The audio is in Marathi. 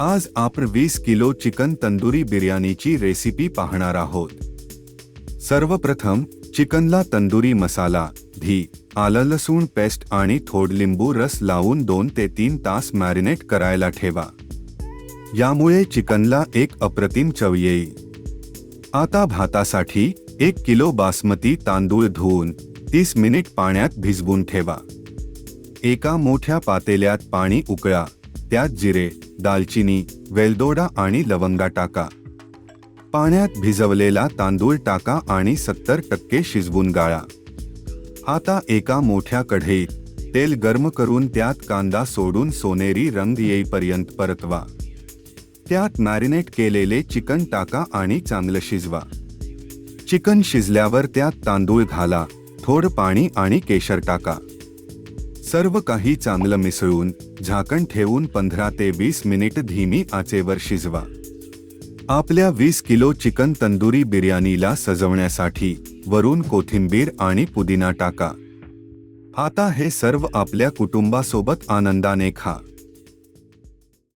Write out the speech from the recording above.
आज आपण वीस किलो चिकन तंदुरी बिर्याणीची रेसिपी पाहणार आहोत. सर्वप्रथम चिकनला तंदुरी मसाला धी आलं लसूण पेस्ट आणि थोड लिंबू रस लावून दोन ते तीन तास मॅरिनेट करायला ठेवा. यामुळे चिकनला एक अप्रतिम चव येईल. आता भातासाठी एक किलो बासमती तांदूळ धुवून तीस मिनिट पाण्यात भिजवून ठेवा. एका मोठ्या पातेल्यात पाणी उकळा. त्यात जिरे दालचिनी वेलदोडा आणि लवंगा टाका. पाण्यात भिजवलेला तांदूळ टाका आणि सत्तर टक्के शिजवून गाळा. आता एका मोठ्या कढईत तेल गरम करून त्यात कांदा सोडून सोनेरी रंग येईपर्यंत परतवा. त्यात मॅरिनेट केलेले चिकन टाका आणि चांगलं शिजवा. चिकन शिजल्यावर त्यात तांदूळ घाला थोडं पाणी आणि केशर टाका. सर्व काही चांगलं मिसळून झाकण ठेवून पंधरा ते वीस मिनिट धीमी आचेवर शिजवा. आपल्या वीस किलो चिकन तंदुरी बिर्याणीला सजवण्यासाठी वरून कोथिंबीर आणि पुदिना टाका. आता हे सर्व आपल्या कुटुंबासोबत आनंदाने खा.